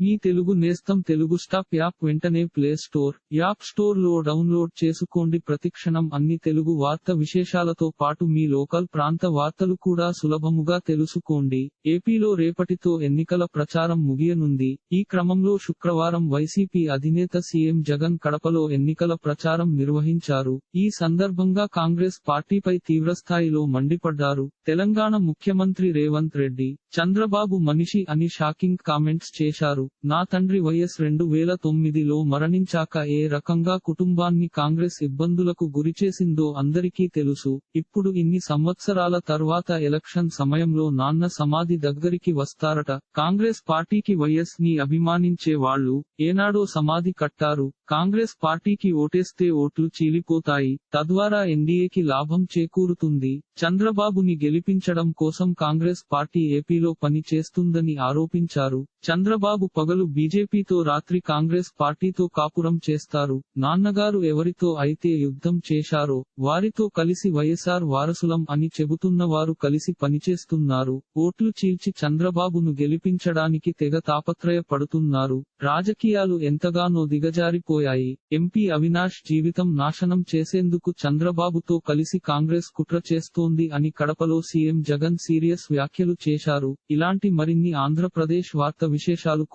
మీ తెలుగు నేస్తం Telugu stop app వెంటనే play store app స్టోర్లో డౌన్లోడ్ చేసుకోండి. ప్రతిక్షణం అన్ని తెలుగు వార్త విశేషాలతో పాటు మీ లోకల్ ప్రాంత వార్తలు కూడా సులభముగా తెలుసుకోండి. ఏపీలో రేపటితో ఎన్నికల ప్రచారం ముగియనుంది. ఈ క్రమంలో శుక్రవారం వైసీపీ అధినేత సీఎం జగన్ కడపలో ఎన్నికల ప్రచారం నిర్వహించారు. ఈ సందర్భంగా కాంగ్రెస్ పార్టీపై తీవ్రస్థాయిలో మండిపడ్డారు. తెలంగాణ ముఖ్యమంత్రి రేవంత్ రెడ్డి చంద్రబాబు మనిషి అని షాకింగ్ కామెంట్స్ చేశారు. నా తండ్రి వైఎస్ రెండు వేల తొమ్మిదిలో మరణించాక ఏ రకంగా కుటుంబాన్ని కాంగ్రెస్ ఇబ్బందులకు గురిచేసిందో అందరికీ తెలుసు. ఇప్పుడు ఇన్ని సంవత్సరాల తర్వాత ఎలక్షన్ సమయంలో నాన్న సమాధి దగ్గరికి వస్తారట. కాంగ్రెస్ పార్టీకి వైఎస్ని అభిమానించే వాళ్ళు ఏనాడో సమాధి కట్టారు. కాంగ్రెస్ పార్టీకి ఓటేస్తే ఓట్లు చీలిపోతాయి. తద్వారా ఎన్డీఏకి లాభం చేకూరుతుంది. చంద్రబాబుని గెలిపించడం కోసం కాంగ్రెస్ పార్టీ ఏపీలో పని చేస్తుందని ఆరోపించారు. చంద్రబాబు పగలు బీజేపీతో రాత్రి కాంగ్రెస్ పార్టీతో కాపురం చేస్తారు. నాన్నగారు ఎవరితో అయితే యుద్ధం చేశారో వారితో కలిసి వైఎస్ఆర్ వారసులం అని చెబుతున్న వారు కలిసి పనిచేస్తున్నారు. ఓట్లు చీల్చి చంద్రబాబును గెలిపించడానికి తెగ తాపత్రయపడుతున్నారు. రాజకీయాలు ఎంతగానో దిగజారిపోయాయి. ఎంపీ అవినాష్ జీవితం నాశనం చేసేందుకు చంద్రబాబుతో కలిసి కాంగ్రెస్ కుట్ర చేస్తోంది అని కడపలో సీఎం జగన్ సీరియస్ వ్యాఖ్యలు చేశారు. ఇలాంటి మరిన్ని ఆంధ్రప్రదేశ్ వార్త విశేషాలు